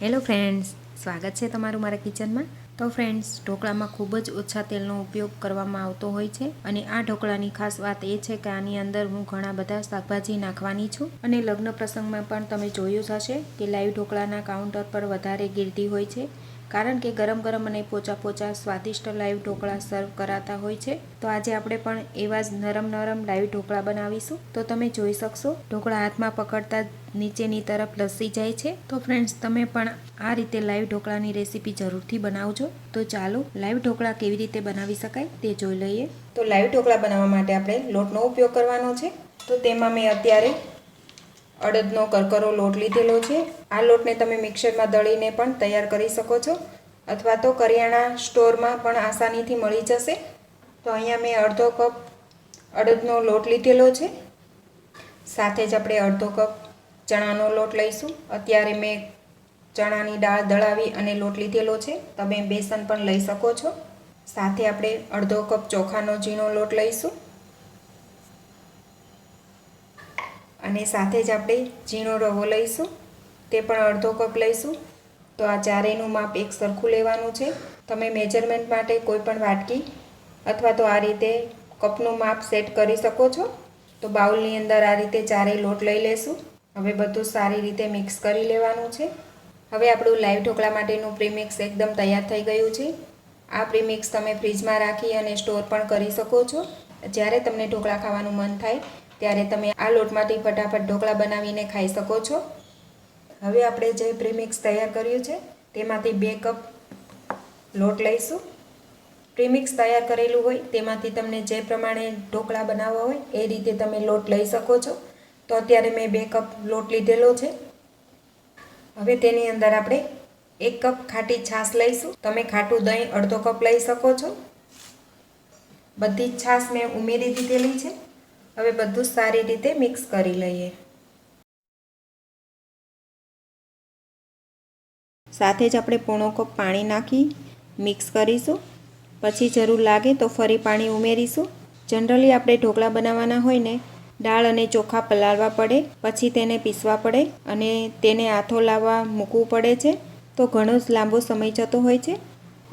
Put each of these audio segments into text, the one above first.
Hello friends સ્વાગત છે તમારું મારા કિચનમાં. તો ફ્રેન્ડ્સ ઢોકળામાં ખૂબ જ ઓછા તેલનો ઉપયોગ કરવામાં આવતો હોય છે અને આ ઢોકળાની ખાસ વાત એ છે કે આની અંદર હું ઘણા બધા શાકભાજી નાખવાની છું અને લગ્ન પ્રસંગમાં પણ તમે જોયું જ હશે કે લાઈવ ઢોકળાના કાઉન્ટર પર વધારે ગીરદી હોય છે કારણ કે ગરમ ગરમ અને પોચા પોચા સ્વાદિષ્ટ લાઈવ ઢોકળા સર્વ કરાતા હોય છે. તો આજે આપણે પણ એવા જ નરમ નરમ લાઈવ ઢોકળા બનાવીશું. તો તમે જોઈ શકશો, ઢોકળા હાથમાં પકડતા નીચેની તરફ લસી જાય છે. તો ફ્રેન્ડ્સ તમે પણ આ રીતે લાઈવ ઢોકળાની રેસીપી જરૂરથી બનાવજો. તો ચાલો, લાઈવ ઢોકળા કેવી રીતે બનાવી શકાય તે જોઈ લઈએ. તો લાઈવ ઢોકળા બનાવવા માટે આપણે લોટનો ઉપયોગ કરવાનો છે. તો તેમાં મેં અત્યારે અડદનો કરકરો લોટ લીધેલો છે. આ લોટને તમે મિક્સરમાં દળીને પણ તૈયાર કરી શકો છો. અથવા તો કરિયાણા સ્ટોરમાં પણ આસાનીથી મળી જશે. તો અહીંયા મેં અડધો કપ અડદનો લોટ લીધેલો છે. સાથે જ આપણે અડધો કપ ચણાનો લોટ લઈશું. અત્યારે મેં ચણાની દાળ દળાવી અને લોટ લીધેલો છે. તમે બેસન પણ લઈ શકો છો. સાથે આપણે અડધો કપ ચોખાનો ઝીણો લોટ લઈશું. અને સાથે જ આપણે ઝીણો રવો લઈશું. તે પણ અડધો કપ લઈશું. તો આ ચારેયનું માપ એક સરખું લેવાનું છે. તમે મેજરમેન્ટ માટે કોઈ પણ વાટકી અથવા તો આ રીતે કપનું માપ સેટ કરી શકો છો. તો બાઉલની અંદર આ રીતે ચારેય લોટ લઈ લેશું. હવે બધું સારી રીતે મિક્સ કરી લેવાનું છે. હવે આપણું લાઈવ ઢોકળા માટેનું પ્રીમિક્સ એકદમ તૈયાર થઈ ગયું છે. આ પ્રીમિક્સ તમે ફ્રીજમાં રાખી અને સ્ટોર પણ કરી શકો છો. જ્યારે તમને ઢોકળા ખાવાનું મન થાય ત્યારે તમે આ લોટમાંથી ફટાફટ ઢોકળા બનાવીને ખાઈ શકો છો. હવે આપણે જે પ્રીમિક્સ તૈયાર કર્યું છે, તેમાંથી બે કપ લોટ લઈશું. પ્રીમિક્સ તૈયાર કરેલું હોય, તેમાંથી તમને જે પ્રમાણે ઢોકળા બનાવવા હોય, એ રીતે તમે લોટ લઈ શકો છો. તો અત્યારે મેં બે કપ લોટ લીધેલો છે. હવે તેની અંદર આપણે એક કપ ખાટી છાશ લઈશું. તમે ખાટું દહીં અડધો કપ લઈ શકો છો. બધી જ છાશ મેં ઉમેરી દીધેલી છે. હવે બધું સારી રીતે મિક્સ કરી લઈએ. સાથે જ આપણે પોણો કપ પાણી નાખી મિક્સ કરીશું. પછી જરૂર લાગે તો ફરી પાણી ઉમેરીશું. જનરલી આપણે ઢોકળા બનાવવાના હોય ને, દાળ અને ચોખા પલાળવા પડે, પછી તેને પીસવા પડે અને તેને આથો લાવવા મૂકવું પડે છે. તો ઘણો જ લાંબો સમય જતો હોય છે.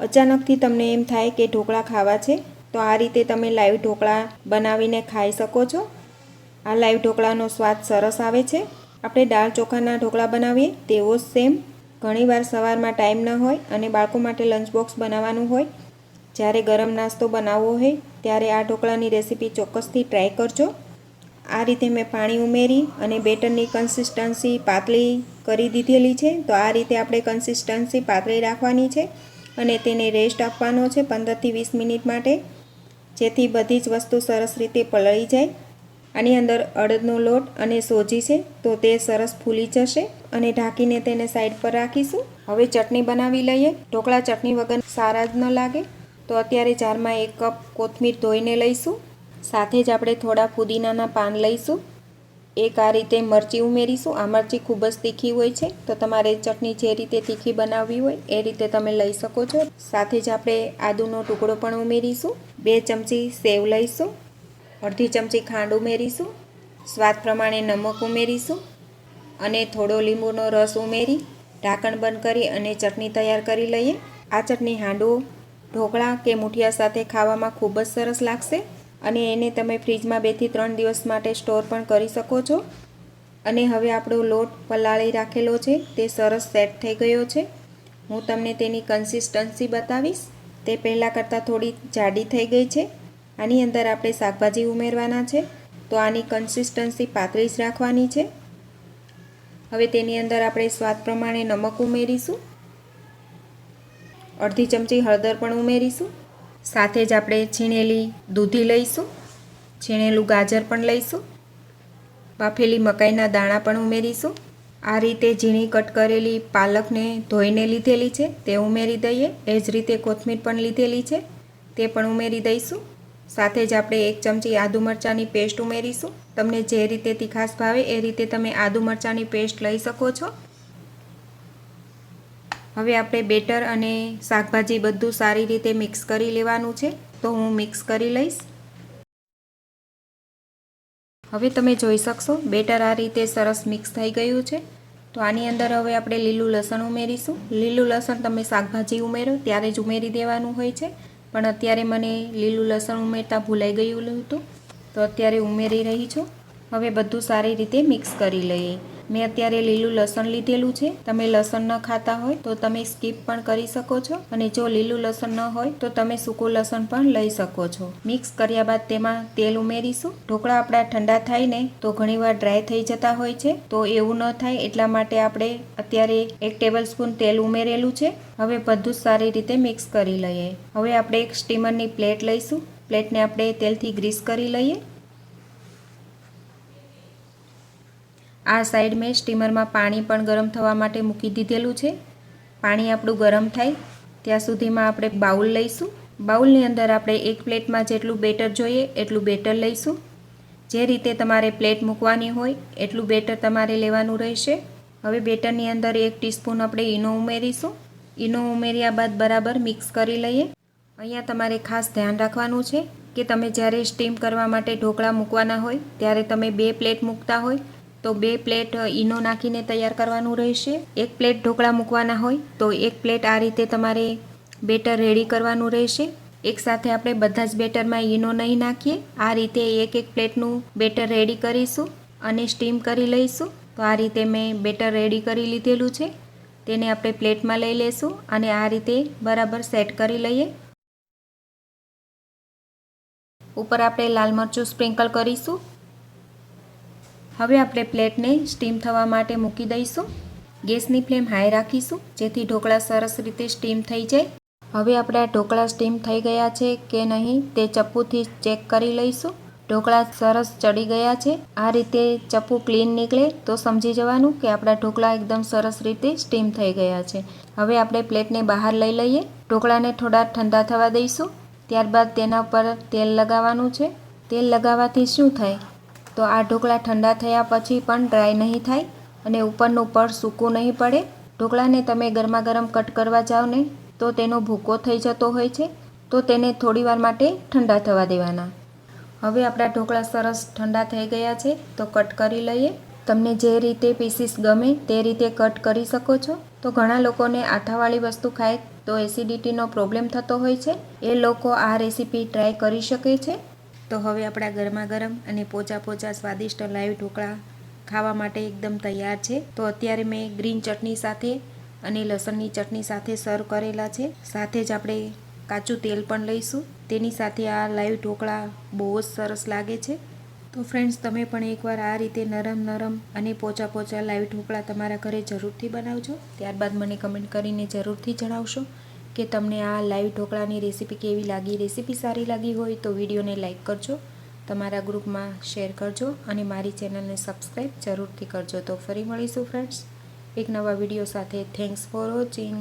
અચાનકથી તમને એમ થાય કે ઢોકળા ખાવા છે. તો આ રીતે તમે લાઈવ ઢોકળા બનાવીને ખાઈ શકો છો. આ લાઈવ ઢોકળાનો સ્વાદ સરસ આવે છે. આપણે દાળ ચોખાના ઢોકળા બનાવીએ તેવો જ સેમ ઘણીવાર સવારમાં ટાઈમ ન હોય અને બાળકો માટે લંચ બોક્સ બનાવવાનું હોય. જ્યારે ગરમ નાસ્તો બનાવવો હોય ત્યારે આ ઢોકળાની રેસીપી ચોક્કસથી ટ્રાય કરજો. આ રીતે મેં પાણી ઉમેરી અને બેટરની કન્સિસ્ટન્સી પાતળી કરી દીધેલી છે. તો આ રીતે આપણે કન્સિસ્ટન્સી પાતળી રાખવાની છે અને તેને રેસ્ટ આપવાનો છે પંદરથી વીસ મિનિટ માટે. જેથી બધી જ વસ્તુ સરસ રીતે પલળી જાય આની અંદર અડદનો લોટ અને સોજી છે તો તે સરસ ફૂલી જશે અને ઢાંકીને તેને સાઈડ પર રાખીશું. હવે ચટણી બનાવી લઈએ. ઢોકળા ચટણી વગર સારા જ ન લાગે. તો અત્યારે જારમાં એક કપ કોથમીર ધોઈને લઈશું. સાથે જ આપણે થોડા ફુદીનાના પાન લઈશું. એક આ રીતે મરચી ઉમેરીશું. આ મરચી ખૂબ જ તીખી હોય છે. તો તમારે ચટણી જે રીતે તીખી બનાવવી હોય, એ રીતે તમે લઈ શકો છો. સાથે જ આપણે આદુનો ટુકડો પણ ઉમેરીશું. બે ચમચી સેવ લઈશું. અડધી ચમચી ખાંડ ઉમેરીશું. સ્વાદ પ્રમાણે નમક ઉમેરીશું. અને થોડો લીંબુનો રસ ઉમેરી, ઢાંકણ બંધ કરી અને ચટણી તૈયાર કરી લઈએ. આ ચટણી હાંડવો ઢોકળા કે મૂઠિયા સાથે ખાવામાં ખૂબ જ સરસ લાગશે. અને એને તમે ફ્રીજમાં બેથી ત્રણ દિવસ માટે સ્ટોર પણ કરી શકો છો. અને હવે આપણો લોટ પલાળી રાખેલો છે, તે સરસ સેટ થઈ ગયો છે. હું તમને તેની કન્સિસ્ટન્સી બતાવીશ. તે પહેલાં કરતાં થોડી જાડી થઈ ગઈ છે. આની અંદર આપણે શાકભાજી ઉમેરવાના છે. તો આની કન્સિસ્ટન્સી પાતળી જ રાખવાની છે. હવે તેની અંદર આપણે સ્વાદ પ્રમાણે નમક ઉમેરીશું. અડધી ચમચી હળદર પણ ઉમેરીશું. સાથે જ આપણે છીણેલી દૂધી લઈશું. છીણેલું ગાજર પણ લઈશું. બાફેલી મકાઈના દાણા પણ ઉમેરીશું. આ રીતે ઝીણી કટ કરેલી પાલકને ધોઈને લીધેલી છે, તે ઉમેરી દઈએ. એ જ રીતે કોથમીર પણ લીધેલી છે, તે પણ ઉમેરી દઈશું. સાથે જ આપણે એક ચમચી આદુ મરચાંની પેસ્ટ ઉમેરીશું. તમને જે રીતે તીખાસ ભાવે એ રીતે તમે આદુ મરચાંની પેસ્ટ લઈ શકો છો. હવે આપણે બેટર અને શાકભાજી બધું સારી રીતે મિક્સ કરી લેવાનું છે, તો હું મિક્સ કરી લઈશ. હવે તમે જોઈ શકશો, બેટર આ રીતે સરસ મિક્સ થઈ ગયું છે. તો આની અંદર હવે આપણે લીલું લસણ ઉમેરીશું. લીલું લસણ તમે શાકભાજી ઉમેરો, ત્યારે જ ઉમેરી દેવાનું હોય છે. પણ અત્યારે મને લીલું લસણ ઉમેરતા ભૂલાઈ ગયું હતું, તો અત્યારે ઉમેરી રહી છું. હવે બધું સારી રીતે મિક્સ કરી લઈએ. મેં અત્યારે લીલું લસણ લીધેલું છે. તમે લસણ ન ખાતા હોય તો તમે સ્કીપ પણ કરી શકો છો. અને જો લીલું લસણ ન હોય તો તમે સૂકું લસણ પણ લઈ શકો છો. મિક્સ કર્યા બાદ તેમાં તેલ ઉમેરીશું. ઢોકળા આપણા ઠંડા થાય ને તો ઘણીવાર ડ્રાય થઈ જતા હોય છે. તો એવું ન થાય એટલા માટે આપણે અત્યારે એક ટેબલ સ્પૂન તેલ ઉમેરેલું છે. હવે બધું સારી રીતે મિક્સ કરી લઈએ. હવે આપણે એક સ્ટીમરની પ્લેટ લઈશું. પ્લેટને આપણે તેલથી ગ્રીસ કરી લઈએ. આ સાઈડ મેં સ્ટીમરમાં પાણી પણ ગરમ થવા માટે મૂકી દીધેલું છે. પાણી આપણું ગરમ થાય. ત્યાં સુધીમાં આપણે બાઉલ લઈશું. બાઉલની અંદર આપણે એક પ્લેટમાં જેટલું બેટર જોઈએ એટલું બેટર લઈશું. જે રીતે તમારે પ્લેટ મૂકવાની હોય એટલું બેટર તમારે લેવાનું રહેશે. હવે બેટરની અંદર એક ટીસ્પૂન આપણે ઈનો ઉમેરીશું. ઈનો ઉમેર્યા બાદ બરાબર મિક્સ કરી લઈએ. અહીંયા તમારે ખાસ ધ્યાન રાખવાનું છે કે તમે જ્યારે સ્ટીમ કરવા માટે ઢોકળા મૂકવાના હોય, ત્યારે તમે બે પ્લેટ મૂકતા હોય તો બે પ્લેટ ઈનો નાખીને તૈયાર કરવાનું રહેશે. એક પ્લેટ ઢોકળા મૂકવાના હોય તો એક પ્લેટ આ રીતે તમારે બેટર રેડી કરવાનું રહેશે. એકસાથે આપણે બધા જ બેટરમાં ઈનો નહીં નાખીએ. આ રીતે એક એક પ્લેટનું બેટર રેડી કરીશું અને સ્ટીમ કરી લઈશું. તો આ રીતે મેં બેટર રેડી કરી લીધેલું છે. તેને આપણે પ્લેટમાં લઈ લેશું અને આ રીતે બરાબર સેટ કરી લઈએ. ઉપર આપણે લાલ મરચું સ્પ્રિંકલ કરીશું. હવે આપણે પ્લેટને સ્ટીમ થવા માટે મૂકી દઈશું. ગેસની ફ્લેમ હાઈ રાખીશું, જેથી ઢોકળા સરસ રીતે સ્ટીમ થઈ જાય. હવે આપણે ઢોકળા સ્ટીમ થઈ ગયા છે કે નહીં તે ચપ્પુથી ચેક કરી લઈશું. ઢોકળા સરસ ચડી ગયા છે. આ રીતે ચપ્પુ ક્લીન નીકળે તો સમજી જવાનું કે આપણા ઢોકળા એકદમ સરસ રીતે સ્ટીમ થઈ ગયા છે. હવે આપણે પ્લેટને બહાર લઈ લઈએ. ઢોકળાને થોડા ઠંડા થવા દઈશું. ત્યારબાદ તેના પર તેલ લગાવવાનું છે. તેલ લગાવવાથી શું થાય? તો આ ઢોકળા ઠંડા થયા પછી પણ ડ્રાય નહીં થાય અને ઉપરનું પડ સૂકું નહીં પડે. ઢોકળાને તમે ગરમા ગરમ કટ કરવા જાઓ ને, તો તેનો ભૂકો થઈ જતો હોય છે, તો તેને થોડીવાર માટે ઠંડા થવા દેવાના. હવે આપણા ઢોકળા સરસ ઠંડા થઈ ગયા છે, તો કટ કરી લઈએ. તમને જે રીતે પીસીસ ગમે તે રીતે કટ કરી શકો છો. તો ઘણા લોકોને આથાવાળી વસ્તુ ખાય તો એસિડિટીનો પ્રોબ્લેમ થતો હોય છે. એ લોકો આ રેસીપી ટ્રાય કરી શકે છે. તો હવે આપણા ગરમા ગરમ અને પોચા પોચા સ્વાદિષ્ટ લાઈવ ઢોકળા ખાવા માટે એકદમ તૈયાર છે. તો અત્યારે મેં ગ્રીન ચટણી સાથે અને લસણની ચટણી સાથે સર્વ કરેલા છે. સાથે જ આપણે કાચું તેલ પણ લઈશું. તેની સાથે આ લાઈવ ઢોકળા બહુ જ સરસ લાગે છે. તો ફ્રેન્ડ્સ, તમે પણ એકવાર આ રીતે નરમ નરમ અને પોચા પોચા લાઈવ ઢોકળા તમારા ઘરે જરૂરથી બનાવજો. ત્યારબાદ મને કમેન્ટ કરીને જરૂરથી જણાવશો. કે તમને આ લાઈવ ઢોકળાની રેસીપી કેવી લાગી, રેસીપી સારી લાગી હોય તો વિડીયોને લાઇક કરજો, તમારા ગ્રુપમાં શેર કરજો અને મારી ચેનલને સબસ્ક્રાઈબ જરૂરથી કરજો. તો ફરી મળીશું, ફ્રેન્ડ્સ. એક નવા વીડિયો સાથે. Thanks for watching.